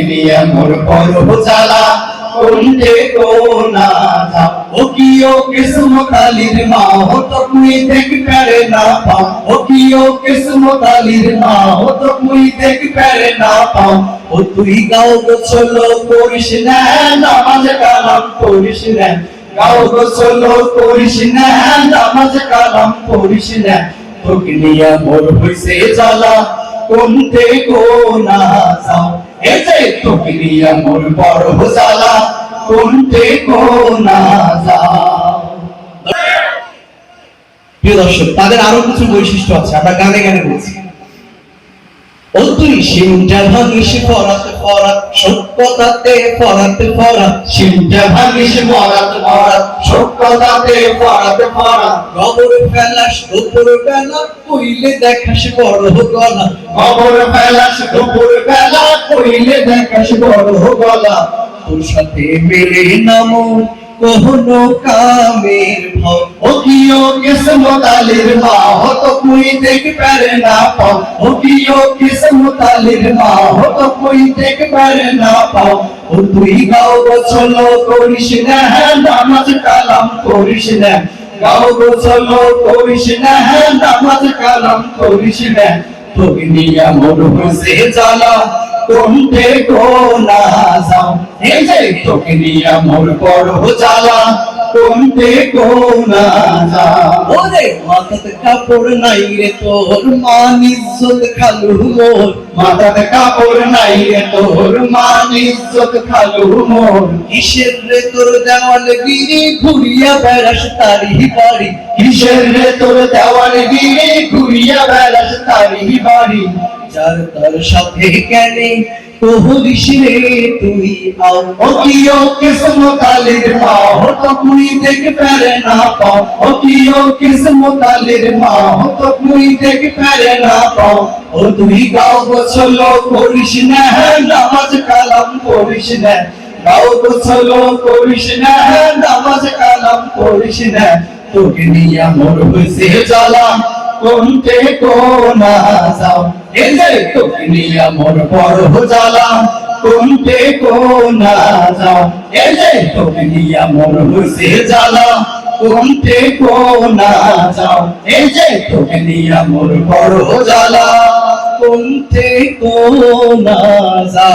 তোকে নিয়ে মোর বড় জ্বালা কোনটে কোনা যা ও কি ও কিসমত আলীর মা ও তো মুই দেখ পারে না পাও ও তুই গাও গোছল করিস তোকে নিয়ে মোর হইছে জ্বালা কোনতে কোনা যাও এই যে তোকে নিয়ে মোর বড় জ্বালা কোনতে কোনা প্রিয় দর্শক, তাদের আরও কিছু বৈশিষ্ট্য আছে, আমরা গানে গানে বলছি। ও তুই সিংটা ভাঙিস, ফরাতে, ফরাত, সত্যতাতে ফরাতে, ফরাত। সিংটা ভাঙিস মরাত মরাত সত্যতাতে পরাত পরাত। গবর ফেলাস উপর বেলা কইলে দেখাস বড় গলা। খবর ফেলাস দুপুর বেলা কইলে দেখাস বড় গলা। তোর সাথে মেলে নামো কখনো কামের ভয়। ও কিও কিসমত আলীর মা হো তো কুই দেখ পারে না পাও। ও কিও কিসমত আলীর মা হো তো কুই দেখ পারে না পাও। ও তুই গাও গোছল করিস না, নামাজ কালাম করিস না। গাও গোছল করিস না, নামাজ কালাম করিস না। তোকে নিয়ে মোর হইছে জ্বালা। কোনটে কোনা যাও। এই যে তোকে নিয়ে মোর বড় জ্বালা। কোনটে কোনা যাও। ওরে মাথাতে কাপড় নাই রে তোর মান ইজ্জত খালু মোর। মাথাতে কাপড় নাই রে তোর মান ইজ্জত খালু মোর। কিসের রে তোর দেওয়াল গিরি ঘুরিয়া বেড়াস তারি বাড়ি? কিসের রে তোর দেওয়াল গিরে ঘুরিয়া বেড়াস তারি বাড়ি, যার তার সাথে কেনে কহলিস রে তুই আও। ও কিও কিসমত আলীর মা হো তো কুই দেখ পারে না পাও। ও কিও কিসমত আলীর মা হো তো কুই দেখ পারে না পাও। ও তুই গাও গোছল করিস না, নামাজ কালাম করিস না। গাও গোছল করিস না, নামাজ কালাম করিস না। তোকে নিয়ে মোর হইছে জ্বালা। কোনটে কোনা যাও। এই যে তোকে নিয়ে মোর বড় জ্বালা। কোনটে কোনা যাও। এই যে তোকে নিয়ে মোর হইছে জ্বালা। কোনটে কোনা যাও। যে তোকে নিয়ে বড় জ্বালা। কোনতে কোনা যা